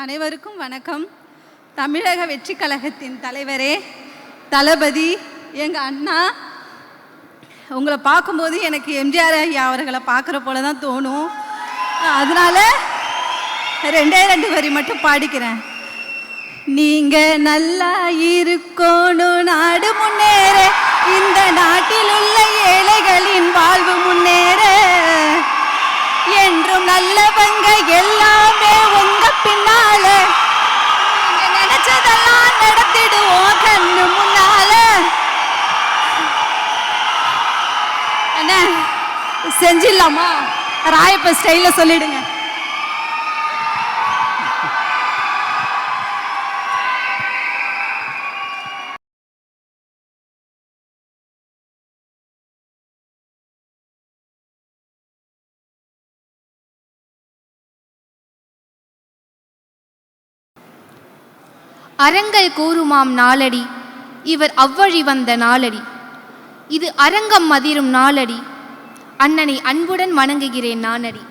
அனைவருக்கும் வணக்கம். தமிழக வெற்றி கழகத்தின் தலைவரே தளபதி எங்கள் அண்ணா. உங்களை பார்க்கும்போது எனக்கு எம்ஜிஆர் ஐயா அவர்களை பார்க்குற போல தான் தோணும். அதனால ரெண்டே ரெண்டு வரி மட்டும் பாடிக்கிறேன். நீங்க நல்லா இருக்கணும் நாடு முன்னேற. இந்த நாட்டில் உள்ள ஏழைகளின் வாழ்வு முன்னேற. என்றும் நல்லவங்க எல்லாம் என்ன? செஞ்சிடலாமா? ராயப்ப ஸ்டைல சொல்லிடுங்க. அரங்கல் கூறுமாம் நாளடி இவர் அவ்வழி வந்த நாளடி. இது அரங்கம் மதிரும் நாளடி. அண்ணனை அன்புடன் வணங்குகிறேன் நானடி.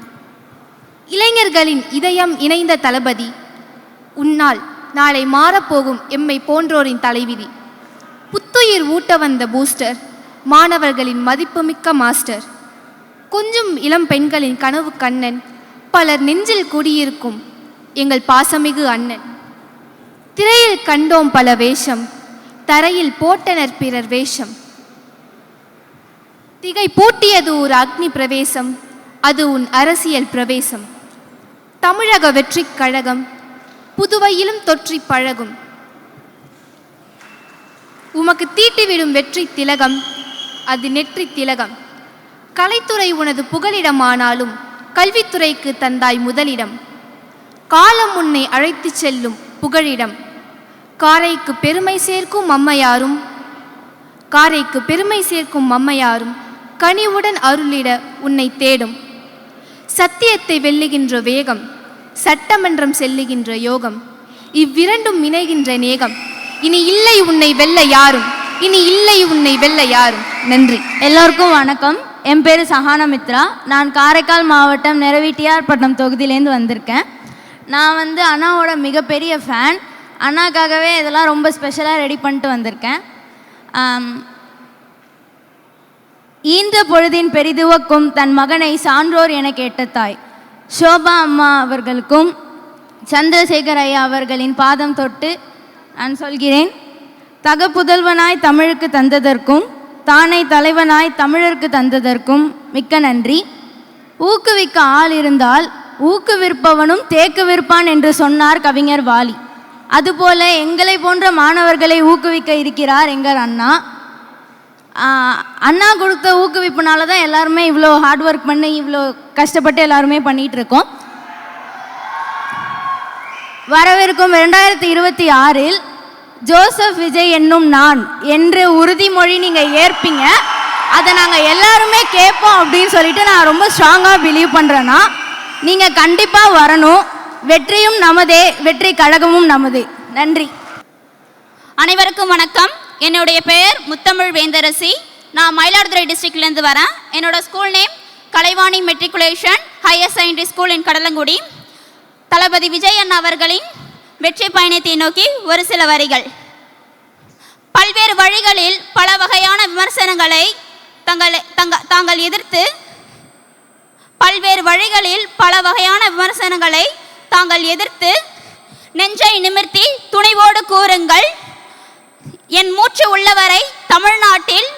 இளைஞர்களின் இதயம் இணைந்த தளபதி உன்னால் நாளை மாறப்போகும் எம்மை போன்றோரின் தலைவிதி. புத்துயிர் ஊட்ட வந்த பூஸ்டர் மாணவர்களின் மதிப்புமிக்க மாஸ்டர். கொஞ்சம் இளம் பெண்களின் கனவு கண்ணன் பலர் நெஞ்சில் குடியிருக்கும் எங்கள் பாசமிகு அண்ணன். திரையில் கண்டோம் பல வேஷம் தரையில் போட்டனர் பிறர் வேஷம். திகை பூட்டியது ஒரு அக்னி பிரவேசம் அது உன் அரசியல் பிரவேசம். தமிழக வெற்றிக் கழகம் புதுவையிலும் தொற்றி பழகும். உமக்கு தீட்டிவிடும் வெற்றி திலகம் அது நெற்றி திலகம். கலைத்துறை உனது புகலிடமானாலும் கல்வித்துறைக்கு தந்தாய் முதலிடம். காலம் உன்னை அழைத்துச் செல்லும் புகழிடம். காரைக்கு பெருமை சேர்க்கும் அம்மையாரும் காரைக்கு பெருமை சேர்க்கும் அம்மையாரும் கனிவுடன் அருளிட உன்னை தேடும். சத்தியத்தை வெல்லுகின்ற வேகம் சட்டமன்றம் செல்லுகின்ற யோகம் இவ்விரண்டும் இணைகின்ற நேகம். இனி இல்லை உன்னை வெல்ல யாரும் இனி இல்லை உன்னை வெல்ல யாரும். நன்றி. எல்லோருக்கும் வணக்கம். என் பேர் சஹானமித்ரா. நான் காரைக்கால் மாவட்டம் நிறவீட்டியார்பட்டினம் தொகுதியிலேருந்து வந்திருக்கேன். நான் வந்து அண்ணாவோட மிகப்பெரிய ஃபேன் அண்ணாக்காகவே இதெல்லாம் ரொம்ப ஸ்பெஷலாக ரெடி பண்ணிட்டு வந்திருக்கேன். ஈன்ற பொழுதின் பெரிதுவக்கும் தன் மகனை சான்றோர் என கேட்ட தாய். ஷோபா அம்மா அவர்களுக்கும் சந்திரசேகர் ஐயா அவர்களின் பாதம் தொட்டு நான் சொல்கிறேன். தக புதல்வனாய் தமிழுக்கு தந்ததற்கும் தானை தலைவனாய் தமிழருக்கு தந்ததற்கும் மிக்க நன்றி. ஊக்குவிக்க ஆள் இருந்தால் ஊக்குவிற்பவனும் தேக்கு விற்பான் என்று சொன்னார் கவிஞர் வாலி. அதுபோல எங்களை போன்ற மாணவர்களை ஊக்குவிக்க இருக்கிறார் எங்கள் அண்ணா. அண்ணா கொடுத்த ஊக்குவிப்புனால தான் எல்லாருமே இவ்வளோ ஹார்ட் ஒர்க் பண்ணி இவ்வளோ கஷ்டப்பட்டு எல்லாருமே பண்ணிகிட்டு இருக்கோம் வரவிருக்கும் ரெண்டாயிரத்தி இருபத்தி ஆறில் ஜோசப் விஜய் என்னும் நான் என்று உறுதிமொழி நீங்கள் ஏற்பீங்க. அதை நாங்கள் எல்லாருமே கேட்போம் அப்படின்னு சொல்லிட்டு நான் ரொம்ப ஸ்ட்ராங்காக பிலீவ் பண்ணுறேன்னா நீங்கள் கண்டிப்பாக வரணும். வெற்றியும் நமதே வெற்றி கழகமும் நமது. நன்றி. அனைவருக்கும் வணக்கம். என்னுடைய பெயர் முத்தமிழ் வேந்தரசி. நான் மயிலாடுதுறை டிஸ்ட்ரிக்ட்லேருந்து வரேன். என்னோட school name Kalaivani matriculation higher secondary school in Kadalangudi. Thalapathy Vijay அண்ணா அவர்களின் வெற்றி பயணத்தை நோக்கி ஒரு சில வரிகள். பல்வேறு வழிகளில் பல வகையான விமர்சனங்களை தங்கள் தங்க தாங்கள் எதிர்த்து பல்வேறு வழிகளில் பல வகையான விமர்சனங்களை தாங்கள் எதிர்த்து நெஞ்சை நிமிர்த்தி துணிவோடு கூறுங்கள். என் மூச்சு உள்ளவரை தமிழ்நாட்டில்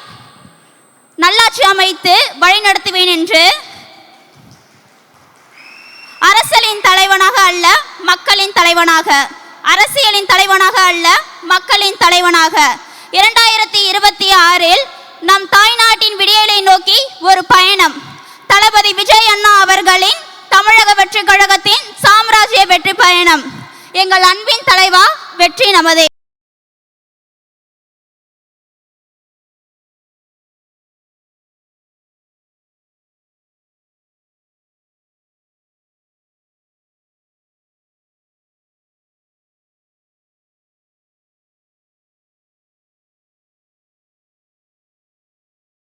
நல்லாட்சி அமைத்து வழிநடத்துவேன் என்று அரசியலின் தலைவனாக அல்ல மக்களின் தலைவனாக. அரசியலின் தலைவனாக அல்ல மக்களின் தலைவனாக. இரண்டாயிரத்தி இருபத்தி ஆறில் நம் தாய்நாட்டின் விடியலை நோக்கி ஒரு பயணம். தளபதி விஜய் அண்ணா அவர்களின் தமிழக வெற்றி கழகத்தின் சாம்ராஜ்ய வெற்றி பயணம். எங்கள் அன்பின் தலைவா வெற்றி நமதே.